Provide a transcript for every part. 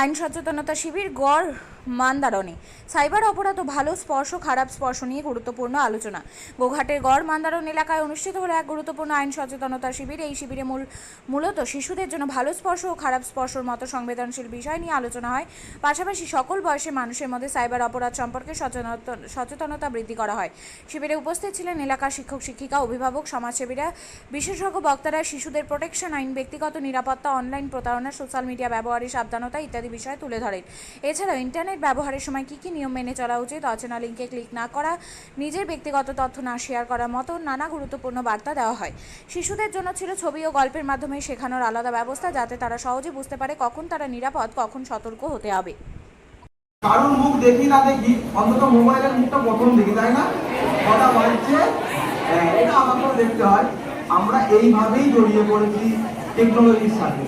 আইন সচেতনতা শিবির গড় মান্দারণে। সাইবার অপরাধ ও ভালো স্পর্শ, খারাপ স্পর্শ নিয়ে গুরুত্বপূর্ণ আলোচনা। গোঘাটের গড় মান্দারণ এলাকায় অনুষ্ঠিত হলো এক গুরুত্বপূর্ণ আইন সচেতনতা শিবির। এই শিবিরে মূল, মূলত শিশুদের জন্য ভালো স্পর্শ ও খারাপ স্পর্শর মতো সংবেদনশীল বিষয় নিয়ে আলোচনা হয়। পাশাপাশি সকল বয়সের মানুষের মধ্যে সাইবার অপরাধ সম্পর্কে সচেতনতা বৃদ্ধি করা হয়। শিবিরে উপস্থিত ছিলেন এলাকার শিক্ষক, শিক্ষিকা, অভিভাবক, সমাজসেবীরা, বিশেষজ্ঞ বক্তারা, শিশুদের প্রোটেকশন আইন, ব্যক্তিগত নিরাপত্তা, অনলাইন প্রতারণা, সোশ্যাল মিডিয়া ব্যবহারের সাবধানতা ইত্যাদি বিষয় তুলে ধরেন। এছাড়াও ইন্টারনেট ব্যবহারের সময় কী কী নিয়ম মেনে চলা উচিত? অচেনা লিঙ্কে ক্লিক না করা নিজের ব্যক্তিগত তথ্য না শেয়ার করার মতো নানা গুরুত্বপূর্ণ বার্তা দেওয়া হয়। শিশুদের জন্য ছিল ছবি ও গল্পের মাধ্যমে শেখানোর আলাদা ব্যবস্থা যাতে তারা সহজে বুঝতে পারে কখন তারা নিরাপদ কখন সতর্ক হতে হবে। কারোর মুখ দেখি না দেখি অন্তত মোবাইলের মুখটা প্রথম দেখি তাই না? কথা হ্যাঁ, এটা আমাকেও দেখতে হয়। আমরা এইভাবেই জড়িয়ে পড়েছি টেকনোলজির সাথে।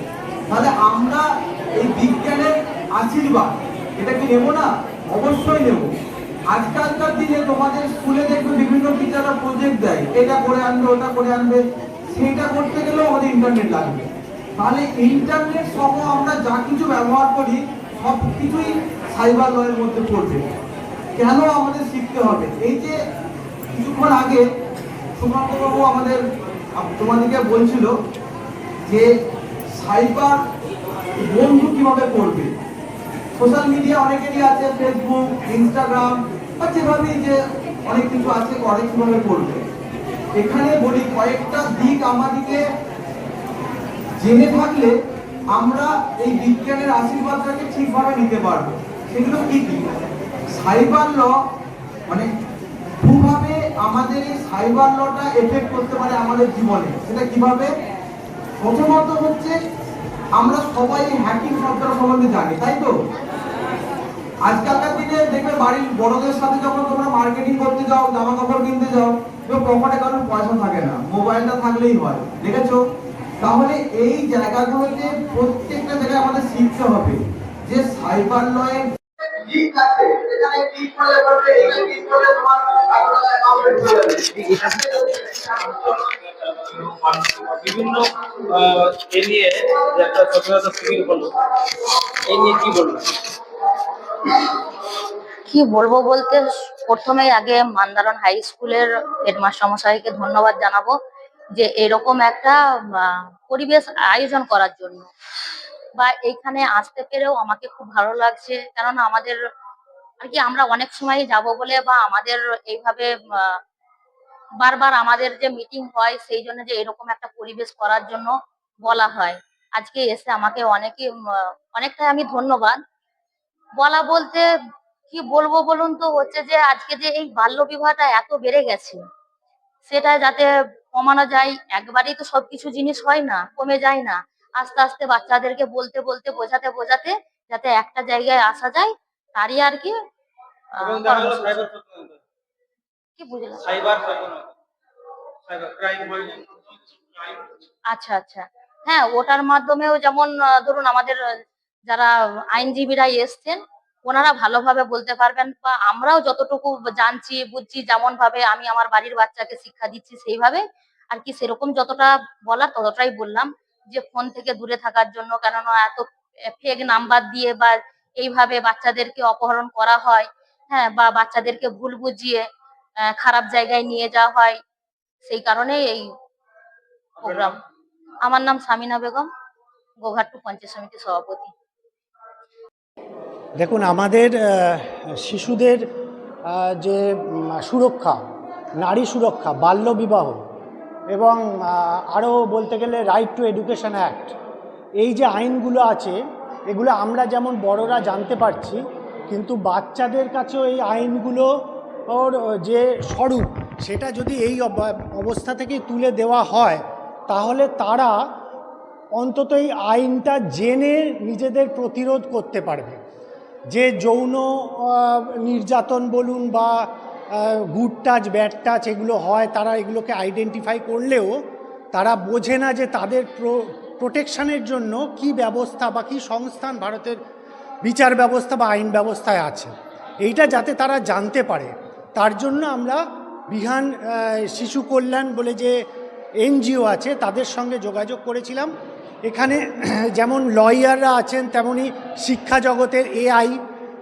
তাহলে আমরা এই বিজ্ঞানের আশীর্বাদ এটা কি নেব না? অবশ্যই নেব। আজকালকার দিনে তোমাদের স্কুলে দেখবে বিভিন্ন টিচাররা প্রজেক্ট দেয়। এটা করে আনবে, ওটা করে আনবে। সেটা করতে গেলেও আমাদের ইন্টারনেট লাগবে। তাহলে ইন্টারনেট সহ আমরা যা কিছু ব্যবহার করি, সব কিছুই সাইবার লয়ের মধ্যে পড়বে। কেন আমাদের শিখতে হবে? এই যে কিছুক্ষণ আগে সুকান্তবাবু আমাদের, তোমাদেরকে বলছিল যে সাইবার বন্ধু কীভাবে করবে? সোশ্যাল মিডিয়া অনেকেরই আছে ফেসবুক ইনস্টাগ্রাম বা যেভাবেই যে অনেক কিছু আছে, অনেক কীভাবে করবে এখানে বলি, কয়েকটা দিক আমাদেরকে জেনে থাকলে আমরা এই বিজ্ঞানের আশীর্বাদটাকে ঠিকভাবে নিতে পারব। সেগুলো কি কি? সাইবার ল মানে কীভাবে আমাদের এই সাইবার লটা এফেক্ট করতে পারে আমাদের জীবনে, সেটা কীভাবে? প্রথমত হচ্ছে, আমরা সবাই হ্যাকিং শব্দটা সম্বন্ধে জানি, তাই তো? আজকালকার দিনে দেখবে বাড়ির বড়দের সাথে যখন তোমরা মার্কেটিং করতে যাও জামা কাপড় কিনতে যাও, তো পকেটে কারোর পয়সা থাকে না, মোবাইলটা থাকলেই হয়, দেখেছ? তাহলে এই জায়গাগুলোতে প্রত্যেকটা জায়গায় আমাদের শিখতে হবে যে সাইবার লয়ের লিঙ্ক আছে এখানে ক্লিক করলে বলবে এখানে ক্লিক করলে তোমার অ্যাকাউন্টে চলে যাবে বিভিন্ন এ নিয়ে একটা সচেতনতা শিবির হলো এই নিয়ে কি বলবেন কি বলব বলতে, প্রথমেই আগে মান্দারন হাই স্কুলের হেডমাস্টার মশাইকে ধন্যবাদ জানাব যে এরকম একটা পরিবেশ আয়োজন করার জন্য। বা এইখানে আসতে পেরেও আমাকে খুব ভালো লাগছে, কেননা আমাদের, আর কি আমরা অনেক সময় যাব বলে বা আমাদের এইভাবে বারবার আমাদের যে মিটিং হয়, সেই জন্য যে এরকম একটা পরিবেশ করার জন্য বলা হয়। আজকে এসে আমাকে অনেকে অনেকটাই আমি ধন্যবাদ। বলা বলতে কি বলব বলুন তো হচ্ছে যে আজকে যে এই বাল্য বিবাহটা এত বেড়ে গেছে সেটা যাতে কমানো যায় একবারেই তো সবকিছু জিনিস হয় না কমে যায় না। আস্তে আস্তে বাচ্চাদেরকে বলতে বলতে বোঝাতে বোঝাতে যাতে একটা জায়গায় আসা যায় তারই আর কি বুঝলাম? আচ্ছা আচ্ছা। হ্যাঁ ওটার মাধ্যমেও যেমন ধরুন আমাদের যারা আইনজীবীরা এসছেন ওনারা ভালোভাবে বলতে পারবেন বা আমরাও যতটুকু জানছি বুঝছি যেমন ভাবে আমি আমার বাড়ির বাচ্চাকে শিক্ষা দিচ্ছি সেইভাবে আর কি সেরকম যতটা বলার ততটাই বললাম যে ফোন থেকে দূরে থাকার জন্য কেননা এত ফেক নাম্বার দিয়ে বা এইভাবে বাচ্চাদেরকে অপহরণ করা হয় হ্যাঁ বা বাচ্চাদেরকে ভুল বুঝিয়ে খারাপ জায়গায় নিয়ে যাওয়া হয় সেই কারণে এই প্রোগ্রাম আমার নাম সামিনা বেগম গোঘাট্টু পঞ্চায়েত সমিতির সভাপতি। দেখুন, আমাদের শিশুদের যে সুরক্ষা, নারী সুরক্ষা, বাল্য বিবাহ এবং আরও বলতে গেলে রাইট টু এডুকেশন অ্যাক্ট এই যে আইনগুলো আছে, এগুলো আমরা যেমন বড়রা জানতে পারছি, কিন্তু বাচ্চাদের কাছেও এই আইনগুলো ওর যে স্বরূপ, সেটা যদি এই অব- অবস্থা থেকে তুলে দেওয়া হয়, তাহলে তারা অন্তত এই আইনটা জেনে নিজেদের প্রতিরোধ করতে পারবে। যে যৌন নির্যাতন বলুন বা গুড টাচ ব্যাড টাচ এগুলো হয়, তারা এগুলোকে আইডেন্টিফাই করলেও তারা বোঝে না যে তাদের প্রোটেকশানের জন্য কি ব্যবস্থা বা কি সংস্থান ভারতের বিচার ব্যবস্থা বা আইন ব্যবস্থায় আছে। এইটা যাতে তারা জানতে পারে। তার জন্য আমরা বিহান শিশু কল্যাণ বলে যে এনজিও আছে, তাদের সঙ্গে যোগাযোগ করেছিলাম। এখানে যেমন লয়াররা আছেন, তেমনি শিক্ষা জগতের এআই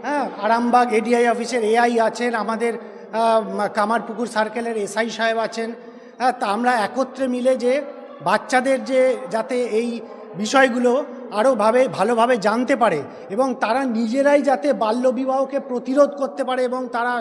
হ্যাঁ আরামবাগ এডিআই অফিসের এআই আছেন, আমাদের কামারপুকুর সার্কেলের এসআই সাহেব আছেন। হ্যাঁ তা আমরা একত্রে মিলে যে বাচ্চাদের যে, যাতে এই বিষয়গুলো আরও ভাবে, ভালোভাবে জানতে পারে এবং তারা নিজেরাই যাতে বাল্যবিবাহকে প্রতিরোধ করতে পারে এবং তারা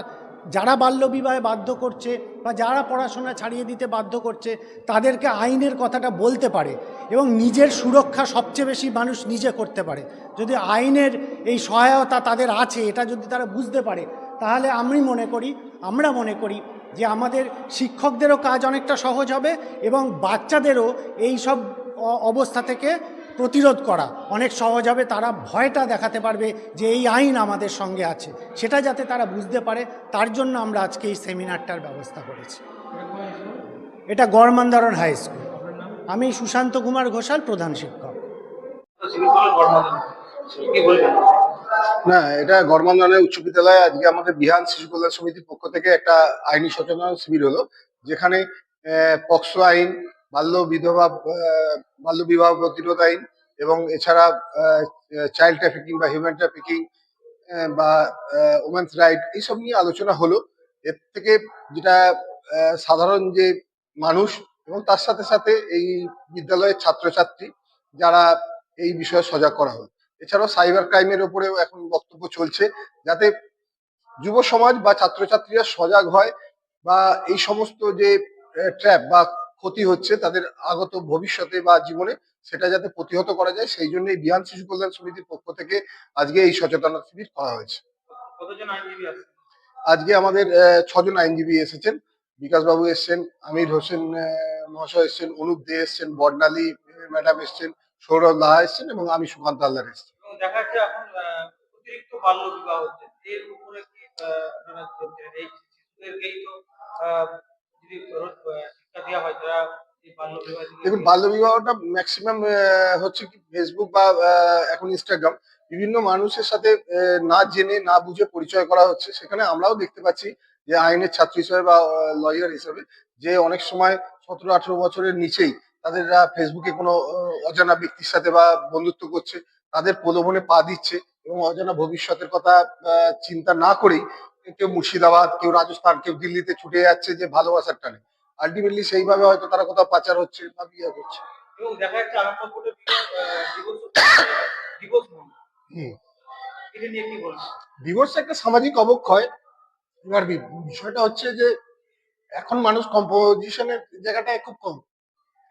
যারা বাল্যবিবাহে বাধ্য করছে বা যারা পড়াশোনা ছাড়িয়ে দিতে বাধ্য করছে, তাদেরকে আইনের কথাটা বলতে পারে এবং নিজের সুরক্ষা সবচেয়ে বেশি মানুষ নিজে করতে পারে। যদি আইনের এই সহায়তা তাদের আছে, এটা যদি তারা বুঝতে পারে, তাহলে আমি মনে করি, আমরা মনে করি যে আমাদের শিক্ষকদেরও কাজ অনেকটা সহজ হবে এবং বাচ্চাদেরও এই সব অবস্থা থেকে প্রতিরোধ করা। অনেক সহজ হবে, তারা ভয়টা দেখাতে পারবে যে এই আইন আমাদের সঙ্গে আছে। সেটা যাতে তারা বুঝতে পারে, তার জন্য আমরা আজকে এই সেমিনারটার ব্যবস্থা করেছি। এটা গড়মান্দারণ হাই স্কুল। আমি সুশান্ত কুমার ঘোষাল, প্রধান শিক্ষক। না, এটা গড়মান্দানের উচ্চ বিদ্যালয়ে আজকে আমাদের বিহান শিশু কল্যাণ সমিতির পক্ষ থেকে একটা আইনি সচেতনতা শিবির হলো, যেখানে পক্সো আইন বাল্য বিধবা বাল্য বিবাহ প্রতিরোধ আইন এবং এছাড়া চাইল্ড ট্রাফিকিং বা হিউম্যান ট্রাফিকিং বা ওমেন্স রাইট এইসব নিয়ে আলোচনা হলো। এর থেকে যেটা সাধারণ যে মানুষ এবং তার সাথে সাথে এই বিদ্যালয়ের ছাত্রছাত্রী যারা এই বিষয়ে সজাগ করা হলো এছাড়াও সাইবার ক্রাইমের উপরেও এখন বক্তব্য চলছে যাতে যুব সমাজ বা ছাত্রছাত্রীরা সজাগ হয় বা এই সমস্ত যে ট্র্যাপ বা ক্ষতি হচ্ছে তাদের আগত ভবিষ্যতে বা জীবনে সেটা যাতে প্রতিহত করা যায় সেই জন্য বিহান শিশু কল্যাণ সমিতির পক্ষ থেকে আজকে এই সচেতনতা শিবির করা হয়েছে। আজকে আমাদের ছজন আইনজীবী এসেছেন। বিকাশ বাবু এসছেন আমির হোসেন মহাশয় এসছেন অনুপ দে এসছেন বর্ণালী ম্যাডাম এসছেন সৌরভ লাহা এসছেন এবং আমি সুকান্ত হালদার এসছেন এবং দেখা যাচ্ছে এখন আহ, অতিরিক্ত বাল্য বিবাহ হচ্ছে। এর উপরে কি আহ, আপনারা কি বলছেন? এই শিশুদেরকেই তো যদি দেখুন, বাল্য বিবাহটা ম্যাক্সিমাম হচ্ছে কি ফেসবুক বা এখন ইনস্টাগ্রাম বিভিন্ন মানুষের সাথে না জেনে, না বুঝে পরিচয় করা হচ্ছে। সেখানে আমরাও দেখতে পাচ্ছি যে আইনের ছাত্র হিসেবে বা লয়ার হিসেবে যে অনেক সময় সতেরো, আঠেরো বছরের নিচেই তাদের ফেসবুকে কোনো অজানা ব্যক্তির সাথে বা বন্ধুত্ব করছে, তাদের প্রলোভনে পা দিচ্ছে এবং অজানা ভবিষ্যতের কথা চিন্তা না করেই কেউ মুর্শিদাবাদ, কেউ রাজস্থান, কেউ দিল্লিতে ছুটে যাচ্ছে যে ভালোবাসার টানে। আলটিমেটলি সেইভাবে হয়তো তারা কোথাও পাচার হচ্ছে বা বিয়ে করছে। এবং দেখা যাচ্ছে আরামবাগ ডিভোর্স ডিভোর্স হুম। এটা নিয়ে কি বলবেন ডিভোর্স একটা সামাজিক অবক্ষয়। এবার বিষয়টা হচ্ছে যে এখন মানুষ কম্পোজিশনের জায়গাটায় খুব কম।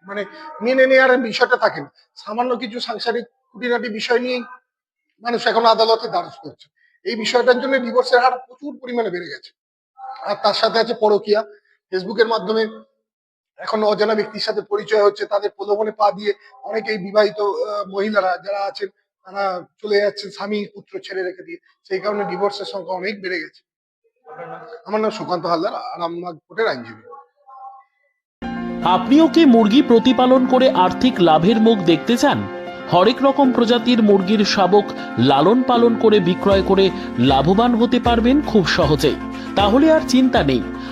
মানে মেনে নেওয়ার বিষয়টা থাকে না। সামান্য কিছু সাংসারিক খুঁটিনাটি বিষয় নিয়েই মানুষ এখন আদালতে দ্বারস্থ হচ্ছে এই বিষয়টার জন্য ডিভোর্সের হার প্রচুর পরিমাণে বেড়ে গেছে। আর তার সাথে আছে পরকিয়া। ফেসবুকের মাধ্যমে এখন অজানা ব্যক্তির সাথে পরিচয় হচ্ছে, তাদের প্রলোভনে পা দিয়ে অনেকেই বিবাহিত মহিলারা যারা আছেন, তারা চলে যাচ্ছেন স্বামী পুত্র ছেড়ে রেখে দিয়ে। সেই কারণে ডিভোর্সের সংখ্যা অনেক বেড়ে গেছে। আমার নাম সুকান্ত হালদার আরামবাগ কোর্টের আইনজীবী। আপনিও কি মুরগি প্রতিপালন করে আর্থিক লাভের মুখ দেখতে চান? হরেক রকম প্রজাতির মুরগির শাবক লালন পালন করে বিক্রয় করে লাভবান হতে পারবেন খুব সহজেই। তাহলে আর চিন্তা নেই।